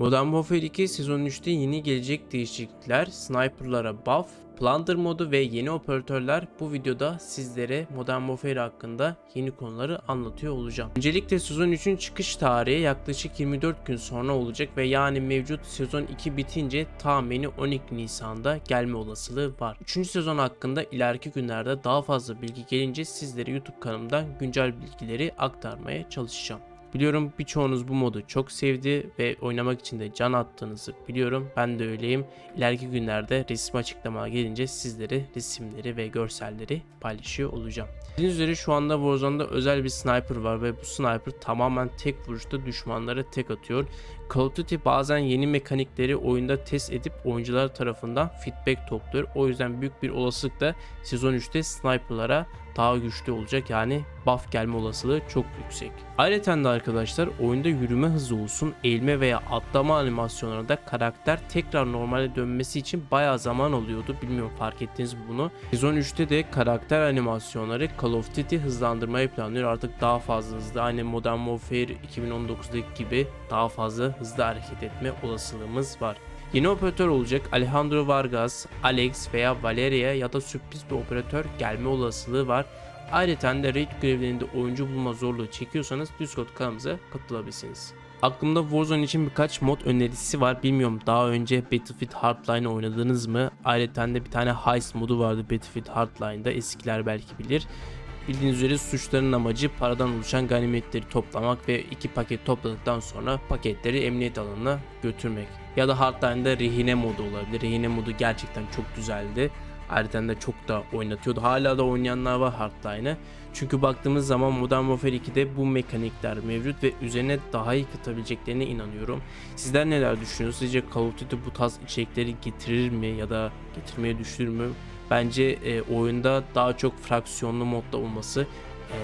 Modern Warfare 2 sezon 3'te yeni gelecek değişiklikler, sniperlara buff, Plunder modu ve yeni operatörler bu videoda sizlere Modern Warfare hakkında yeni konuları anlatıyor olacağım. Öncelikle sezon 3'ün çıkış tarihi yaklaşık 24 gün sonra olacak ve yani mevcut sezon 2 bitince tahmini 12 Nisan'da gelme olasılığı var. 3. sezon hakkında ileriki günlerde daha fazla bilgi gelince sizlere YouTube kanalımdan güncel bilgileri aktarmaya çalışacağım. Biliyorum birçoğunuz bu modu çok sevdi ve oynamak için de can attığınızı biliyorum. Ben de öyleyim. İleriki günlerde resim açıklama gelince sizlere resimleri ve görselleri paylaşıyor olacağım. Bildiğiniz üzere şu anda Warzone'da özel bir sniper var ve bu sniper tamamen tek vuruşta düşmanlara tek atıyor. Call of Duty bazen yeni mekanikleri oyunda test edip oyuncular tarafından feedback topluyor. O yüzden büyük bir olasılıkla sezon 3'te sniperlara daha güçlü olacak yani buff gelme olasılığı çok yüksek. Ayrıca de arkadaşlar oyunda yürüme hızı olsun, eğilme veya atlama animasyonlarında karakter tekrar normale dönmesi için bayağı zaman alıyordu. Bilmiyorum fark ettiniz mi bunu? Sezon 3'te de karakter animasyonları Call of Duty hızlandırmayı planlıyor. Artık daha fazla hızlı. Aynı Modern Warfare 2019'daki gibi daha fazla hızlı hareket etme olasılığımız var. Yeni operatör olacak Alejandro Vargas, Alex veya Valeria ya da sürpriz bir operatör gelme olasılığı var. Ayrıca de raid görevlerinde oyuncu bulma zorluğu çekiyorsanız Discord kanalımıza katılabilirsiniz. Aklımda Warzone için birkaç mod önerisi var. Bilmiyorum daha önce Battlefield Hardline oynadınız mı? Ayrıca de bir tane heist modu vardı Battlefield Hardline'da. Eskiler belki bilir. Bildiğiniz üzere suçların amacı paradan oluşan ganimetleri toplamak ve iki paket topladıktan sonra paketleri emniyet alanına götürmek. Ya da Hardline'da rehine modu olabilir. Rehine modu gerçekten çok güzeldi. Ayrıca de çok da oynatıyordu. Hala da oynayanlar var Hardline'ı. Çünkü baktığımız zaman Modern Warfare 2'de bu mekanikler mevcut ve üzerine daha iyi katabileceklerine inanıyorum. Sizler neler düşünüyorsunuz? Sizce Call of Duty bu tarz içerikleri getirir mi ya da getirmeye düşürür mü? Bence e, oyunda daha çok fraksiyonlu modda olması e,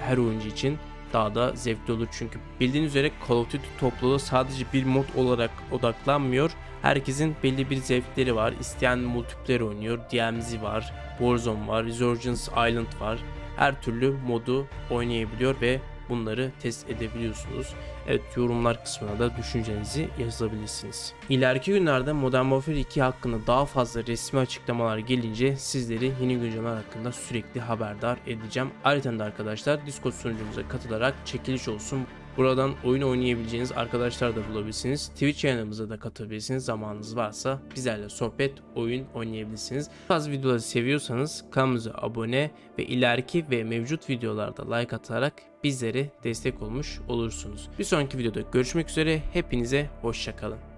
her oyuncu için daha da zevkli olur. Çünkü bildiğiniz üzere Call of Duty topluluğu sadece bir mod olarak odaklanmıyor. Herkesin belli bir zevkleri var. İsteyen multiplayer oynuyor. DMZ var, Warzone var, Resurgence Island var. Her türlü modu oynayabiliyor ve bunları test edebiliyorsunuz. Evet yorumlar kısmına da düşüncenizi yazabilirsiniz. İleriki günlerde Modern Warfare 2 hakkında daha fazla resmi açıklamalar gelince sizleri yeni güncellemeler hakkında sürekli haberdar edeceğim. Ayrıca da arkadaşlar Discord sunucumuza katılarak çekiliş olsun. Buradan oyun oynayabileceğiniz arkadaşlar da bulabilirsiniz. Twitch yayınımıza da katılabilirsiniz. Zamanınız varsa bizlerle sohbet, oyun oynayabilirsiniz. Bu tarz videoları seviyorsanız kanalımıza abone ve ileriki ve mevcut videolarda like atarak bizlere destek olmuş olursunuz. Bir sonraki videoda görüşmek üzere. Hepinize hoşçakalın.